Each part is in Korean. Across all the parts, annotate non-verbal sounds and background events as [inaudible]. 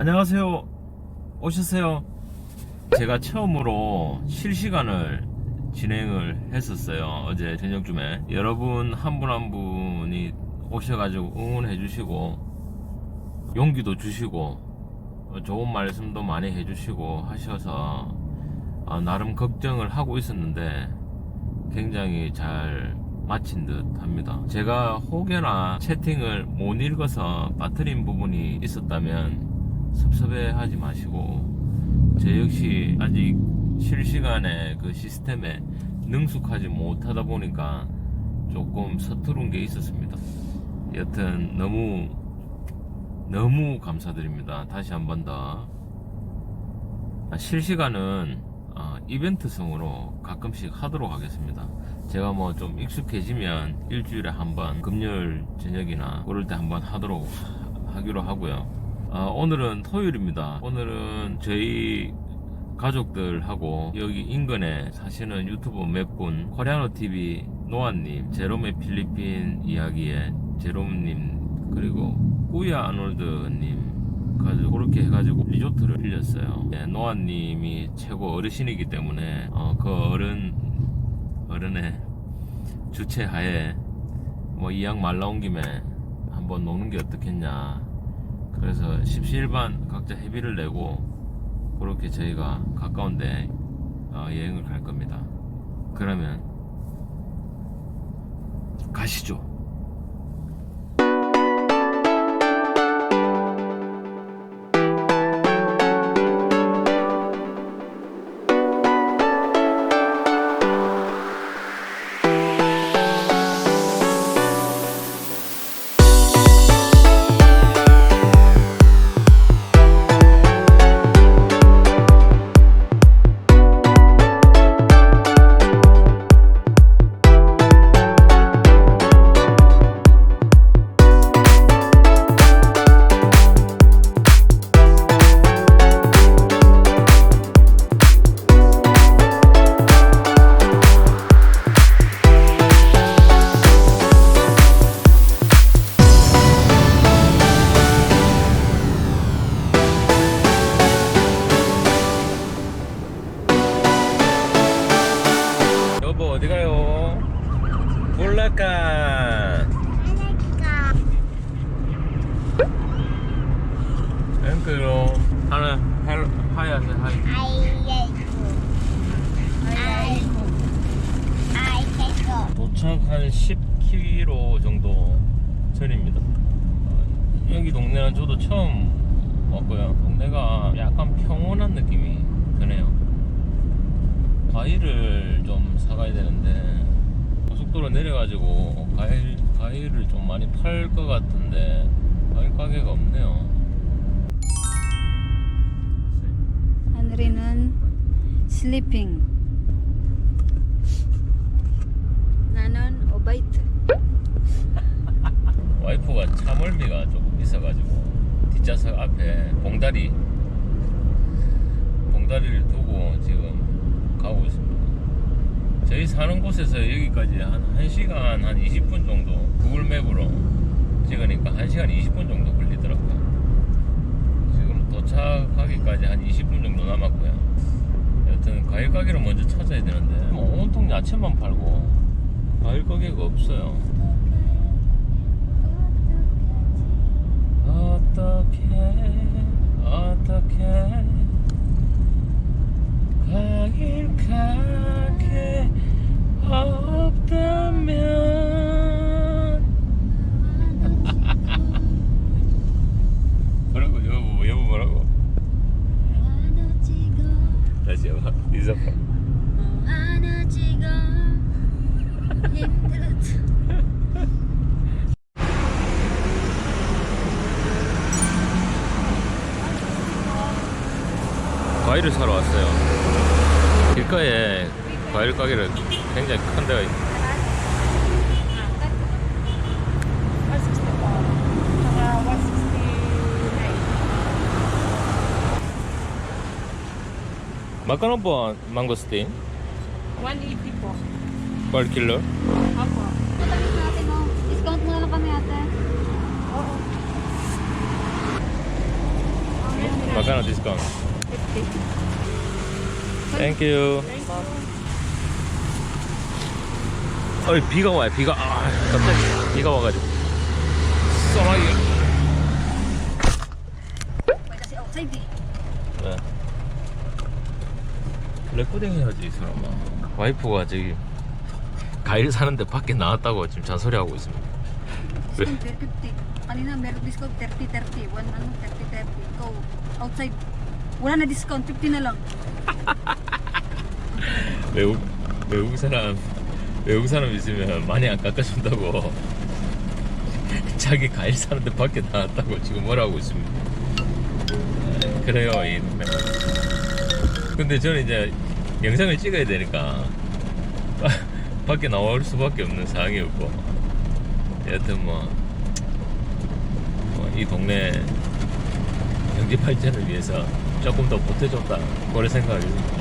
안녕하세요. 오셨어요. 제가 처음으로 실시간을 진행을 했었어요. 어제 저녁쯤에. 여러분 한 분 한 분이 오셔가지고 응원해 주시고, 용기도 주시고, 어, 좋은 말씀도 많이 해주시고 하셔서, 아, 나름 걱정을 하고 있었는데, 굉장히 잘 마친 듯 합니다. 제가 혹여나 채팅을 못 읽어서 빠뜨린 부분이 있었다면 섭섭해 하지 마시고, 제 역시 아직 실시간에 그 시스템에 능숙하지 못하다 보니까 조금 서투른 게 있었습니다. 여튼 너무, 너무 감사드립니다. 다시 한 번 더. 아, 실시간은 아, 이벤트성으로 가끔씩 하도록 하겠습니다. 제가 뭐 좀 익숙해지면 일주일에 한 번 금요일 저녁이나 그럴 때 한 번 하도록 하- 하기로 하고요. 아, 오늘은 토요일입니다. 오늘은 저희 가족들하고 여기 인근에 사시는 유튜버 몇 분, 코리아노 TV 노아님, 제롬의 필리핀 이야기의 제롬님, 그리고 꾸야 아놀드님 가지고 그렇게 해가지고 리조트를 빌렸어요. 예, 노아님이 최고 어르신이기 때문에 어, 그 어른 어른의 주최하에 뭐 이왕 말 나온 김에 한번 노는 게 어떻겠냐. 그래서 십시일반 각자 회비를 내고 그렇게 저희가 가까운데 어, 여행을 갈 겁니다. 그러면 가시죠. 도착 한 10km 정도 전입니다. 어, 여기 동네는 저도 처음 왔고요. 동네가 약간 평온한 느낌이 드네요. 과일을 좀 사가야 되는데 고속도로 내려가지고 과일 과일을 좀 많이 팔 것 같은데 과일 가게가 없네요. 하늘이는 sleeping. 나는 오바이트. [laughs] 와이프가 차멀미가 조금 있어가지고 뒷좌석 앞에 봉다리 봉다리를 두고 지금 가고 있습니다. 저희 사는 곳에서 여기까지 한 1시간 한 20분 정도 구글 맵으로 찍으니까 1시간 20분 정도 걸리더라고요. 지금 도착하기까지 한 20분 정도 남았고요. 여튼 과일 가게를 먼저 찾아야 되는데 뭐 온통 야채만 팔고 과일 가게가 없어요. 어떻게 어떻게 과일을 사러 왔어요 길가에 과일 가게를 굉장히 큰 데가 있- ang mangosteen? 180 po. Per kilo? Opo. Discount muna lang kami ate. Oo. Gonna discount. 50. Thank you. 어이 비가 와요 비가 아 갑자기 비가 와가지고 eh. 네. 레코딩 해야지 이 사람아 와이프가 저기 과일 사는데 밖에 나왔다고 지금 잔소리하고 있습니다 왜? Discount 50. Kanina meron discount 30-30. One ano, 30-30. Ikaw, outside. Wala na discount, 50 na lang. 외국 외국 사람 외국 사람 있으면 많이 안 깎아준다고 [laughs] 자기 과일 사는데 밖에 나왔다고 지금 뭐라고 있습니다. 아, 그래요 이. 근데 저는 이제 영상을 찍어야 되니까 밖에 나올 수밖에 없는 상황이었고 여튼 뭐이 동네 경제 발전을 위해서 조금 더 보태줬다 그런 생각이 듭니다.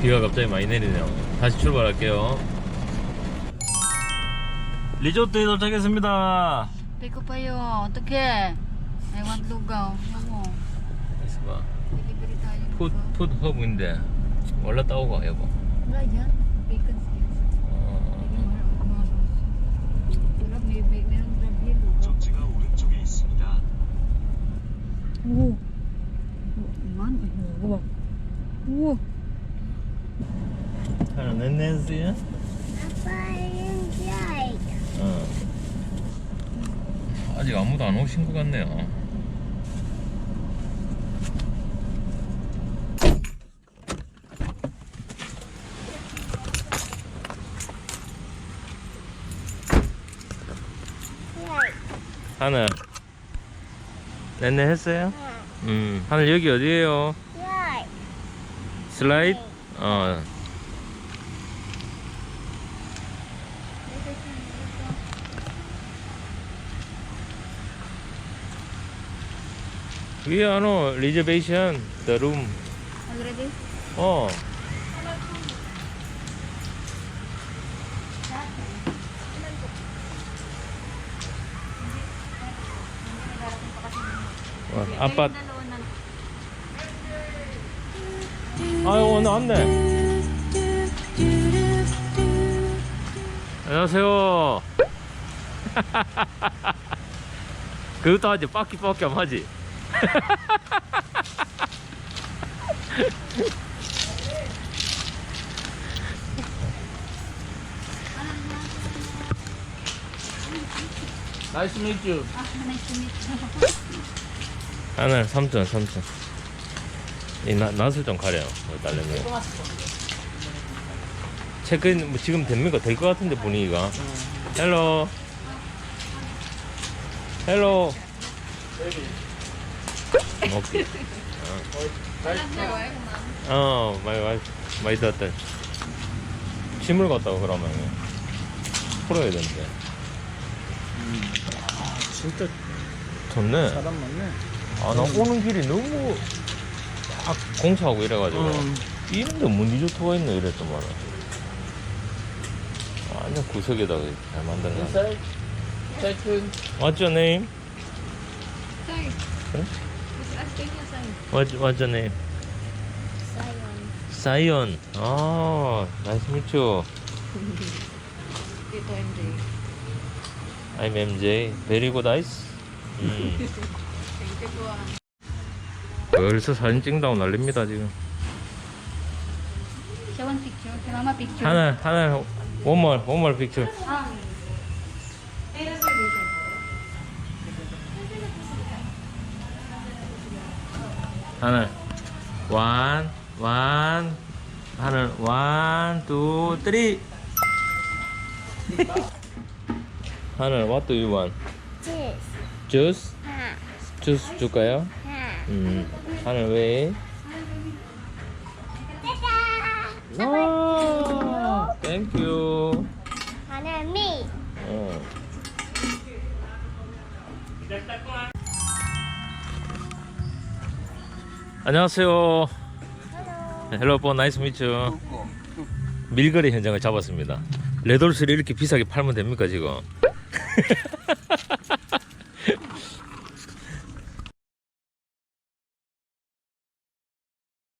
비가 갑자기 많이 내리네요. 다시 출발할게요. 리조트에 도착했습니다. I want lugaw. Ano mo? 있어봐. 푸드, 허브인데 올랐다 오고 여보. Wala yan. Bacon siya. 어, Wala, may, may, meron grab here. lugaw. 목적지가 오른쪽에 있습니다. Oo. Man, uwa. Uwa. 하나 넷넷이야? 어. 아직 아무도 안 오신 것 같네요. 하늘 넷넷 했어요? 음 하늘 여기 어디에요? 슬라이드? 어 We are no reservation the room. Already? 어. 어, 아 빠 아유 오늘 왔네 안녕하세요 그것도 하지 빠끼빠끼 하면 하지 Nice to meet you. Ah, nice to meet you. 하늘 3천 3천 이 나, 낯을 좀 가려요 우리 딸내미. 체크인 뭐 지금 됩니까? 될 것 같은데 분위기가. 헬로. 헬로. 오케이. 어 마이 와이프 마이 더딸 침을 갔다고 그러면 풀어야 되는데. 진짜 좋네. 사람 많네. 아, 나 오는 길이 너무 막 공사하고 이래가지고 이런데 뭐 리조트가 있네 이랬단 말이야. 완전 구석에다가 잘 거. Inside. In. What's your name? Sorry. Huh? Just asking you, sorry. What, what's your name? Zion. 아, nice to meet you. Dito, MJ. I'm MJ. Very good eyes. 음. Po ah. 벌써 사진 찍다고 난립니다 지금. Siya one picture. Si mama picture. 하나, 하나, one more, one more picture. Ah. May reservation. 하늘 one one 하늘 one two three 하늘 what do you want? juice juice 줄까요? 음 하늘 왜? 와 thank you 하나미 어. 안녕하세요. 헬로 번 나이스 미츠. 밀거래 현장을 잡았습니다. 레돌스를 이렇게 비싸게 팔면 됩니까 지금? [laughs]